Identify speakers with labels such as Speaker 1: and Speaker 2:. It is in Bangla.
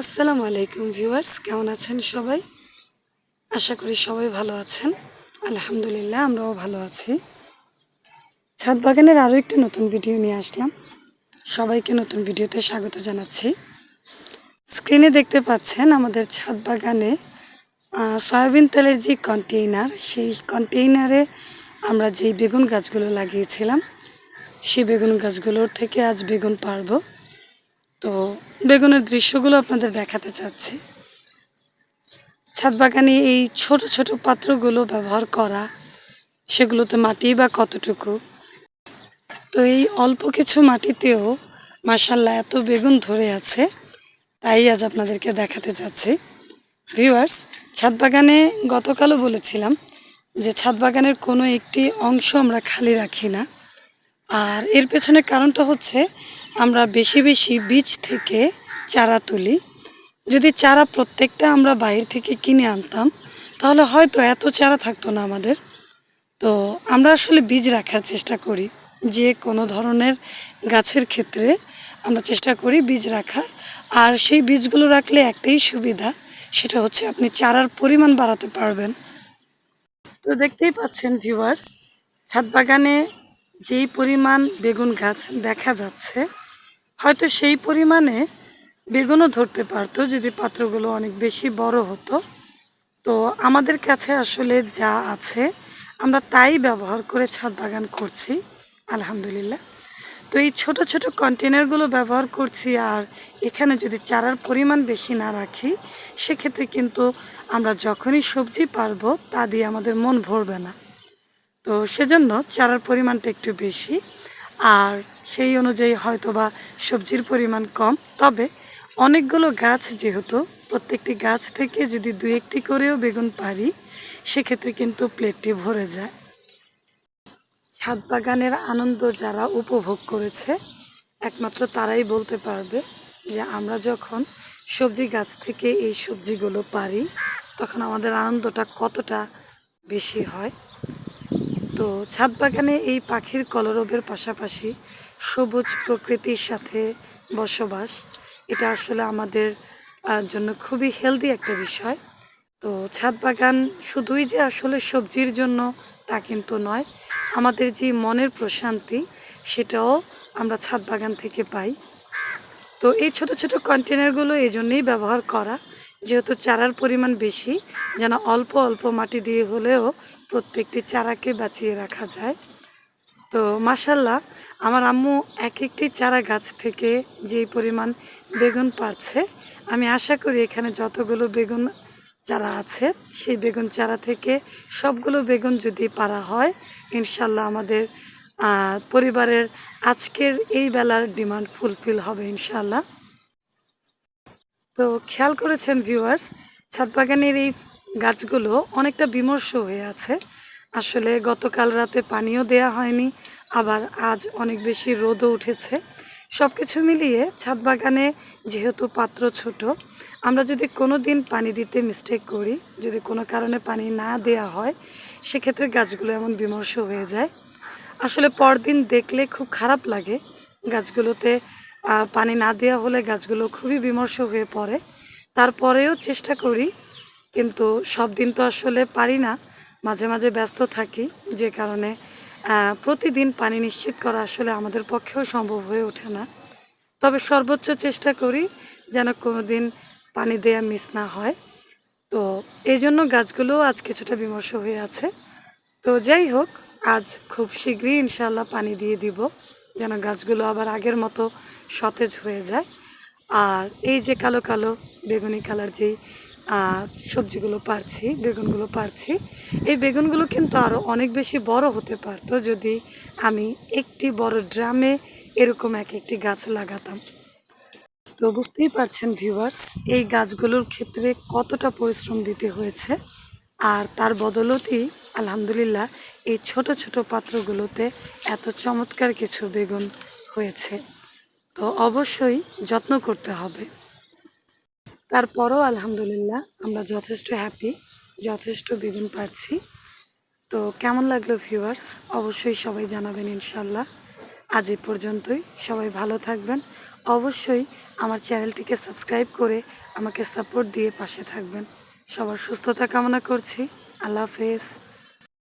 Speaker 1: আসসালামু আলাইকুম ভিউয়ার্স, কেমন আছেন সবাই? আশা করি সবাই ভালো আছেন। আলহামদুলিল্লাহ, আমরাও ভালো আছি। ছাদ বাগানের আরও একটি নতুন ভিডিও নিয়ে আসলাম। সবাইকে নতুন ভিডিওতে স্বাগত জানাচ্ছি। স্ক্রিনে দেখতে পাচ্ছেন আমাদের ছাদ বাগানে সয়াবিন তেলের যে কন্টেইনার, সেই কন্টেইনারে আমরা যেই বেগুন গাছগুলো লাগিয়েছিলাম, সেই বেগুন গাছগুলোর থেকে আজ বেগুন পারব বেগুনের দৃশ্যগুলো আপনাদের দেখাতে চাচ্ছি। ছাদ বাগানে এই ছোট ছোট পাত্রগুলো ব্যবহার করা, সেগুলোতে মাটি বা কতটুকু? তো এই অল্প কিছু মাটিতেও মাসাল্লাহ এত বেগুন ধরে আছে, তাই আজ আপনাদেরকে দেখাতে চাচ্ছি। ভিউয়ার্স, ছাদ বাগানে গতকালও বলেছিলাম যে ছাদ বাগানের কোনো একটি অংশ আমরা খালি রাখি না। আর এর পেছনে কারণটা হচ্ছে আমরা বেশি বেশি বীজ থেকে চারা তুলি। যদি চারা প্রত্যেকটা আমরা বাইরে থেকে কিনে আনতাম, তাহলে হয়তো এত চারা থাকতো না আমাদের। তো আমরা আসলে বীজ রাখার চেষ্টা করি। যে কোনো ধরনের গাছের ক্ষেত্রে আমরা চেষ্টা করি বীজ রাখার। আর সেই বীজগুলো রাখলে একটাই সুবিধা, সেটা হচ্ছে আপনি চারার পরিমাণ বাড়াতে পারবেন। তো দেখতেই পাচ্ছেন ভিউয়ার্স ছাদ বাগানে যেই পরিমাণ বেগুন গাছ দেখা যাচ্ছে, হয়তো সেই পরিমাণে বেগুনও ধরতে পারতো যদি পাত্রগুলো অনেক বেশি বড় হতো। তো আমাদের কাছে আসলে যা আছে, আমরা তাই ব্যবহার করে ছাদ বাগান করছি, আলহামদুলিল্লাহ। তো এই ছোট ছোট কন্টেনারগুলো ব্যবহার করছি আর এখানে যদি চারার পরিমাণ বেশি না রাখি, সেক্ষেত্রে কিন্তু আমরা যখনই সবজি পারব তা দিয়ে আমাদের মন ভরবে না। তো সেজন্য চারার পরিমাণটা একটু বেশি। আর সেই অনুযায়ী হয়তো বা সবজির পরিমাণ কম। তবে অনেকগুলো গাছ যেহেতু, প্রত্যেকটি গাছ থেকে যদি দু একটি করেও বেগুন পারি, সেক্ষেত্রে কিন্তু প্লেটটি ভরে যায়। ছাদ বাগানের আনন্দ যারা উপভোগ করেছে, একমাত্র তারাই বলতে পারবে যে আমরা যখন সবজি গাছ থেকে এই সবজিগুলো পারি, তখন আমাদের আনন্দটা কতটা বেশি হয়। তো ছাদ বাগানে এই পাখির কলরবের পাশাপাশি সবুজ প্রকৃতির সাথে বসবাস, এটা আসলে আমাদের জন্য খুবই হেলদি একটা বিষয়। তো ছাদ বাগান শুধুই যে আসলে সবজির জন্য তা কিন্তু নয়, আমাদের যে মনের প্রশান্তি সেটাও আমরা ছাদ বাগান থেকে পাই। তো এই ছোট ছোট কন্টেনারগুলো এই জন্যই ব্যবহার করা, যেহেতু চারার পরিমাণ বেশি, যেন অল্প অল্প মাটি দিয়ে হলেও প্রত্যেকটি চারাকে বাঁচিয়ে রাখা যায়। তো মাসাল্লাহ আমার আম্মু এক একটি চারা গাছ থেকে যে পরিমাণ বেগুন পারছে, আমি আশা করি এখানে যতগুলো বেগুন চারা আছে, সেই বেগুন চারা থেকে সবগুলো বেগুন যদি পারা হয় ইনশাল্লাহ আমাদের পরিবারের আজকের এই বেলার ডিমান্ড ফুলফিল হবে ইনশাল্লাহ তো খেয়াল করেছেন ভিউয়ার্স, ছাদ বাগানের এই গাছগুলো অনেকটা বিমর্ষ হয়ে আছে। আসলে গতকাল রাতে পানিও দেয়া হয়নি, আবার আজ অনেক বেশি রোদও উঠেছে। সব কিছু মিলিয়ে ছাদ বাগানে যেহেতু পাত্র ছোট, আমরা যদি কোনো দিন পানি দিতে মিস্টেক করি, যদি কোনো কারণে পানি না দেয়া হয়, সেক্ষেত্রে গাছগুলো এমন বিমর্ষ হয়ে যায়। আসলে পরদিন দেখলে খুব খারাপ লাগে। গাছগুলোতে পানি না দেওয়া হলে গাছগুলো খুবই বিমর্ষ হয়ে পড়ে। তারপরেও চেষ্টা করি কিন্তু সব দিন তো আসলে পারি না। মাঝে মাঝে ব্যস্ত থাকি, যে কারণে প্রতিদিন পানি নিশ্চিত করা আসলে আমাদের পক্ষেও সম্ভব হয়ে ওঠে না। তবে সর্বোচ্চ চেষ্টা করি যেন কোনো দিন পানি দেয়া মিস না হয়। তো এই জন্য গাছগুলো আজ কিছুটা বিমর্ষ হয়ে আছে। তো যাই হোক, আজ খুব শীঘ্রই ইনশাল্লাহ পানি দিয়ে দিব, যেন গাছগুলো আবার আগের মতো সতেজ হয়ে যায়। আর এই যে কালো কালো বেগুনি কালার যেই সবজিগুলো পারছি, বেগুনগুলো পারছি। এই বেগুনগুলো কিন্তু আরও অনেক বেশি বড় হতে পারতো যদি আমি একটি বড় ড্রামে এরকম এক একটি গাছ লাগাতাম। তো বুঝতেই পারছেন ভিউয়ার্স এই গাছগুলোর ক্ষেত্রে কতটা পরিশ্রম দিতে হয়েছে আর তার বদলতেই আলহামদুলিল্লাহ এই ছোট ছোট পাত্রগুলোতে এত চমৎকার কিছু বেগুন হয়েছে। তো অবশ্যই যত্ন করতে হবে। তারপরও আলহামদুলিল্লাহ আমরা যথেষ্ট হ্যাপি যথেষ্ট বেগুন পারছি তো কেমন লাগল ভিউয়ার্স অবশ্যই সবাই জানাবেন ইনশাল্লাহ আজ এ পর্যন্তই। সবাই ভালো থাকবেন। অবশ্যই আমার চ্যানেলটিকে সাবস্ক্রাইব করে আমাকে সাপোর্ট দিয়ে পাশে থাকবেন। সবার সুস্থতা কামনা করছি। আল্লাহ হাফেজ।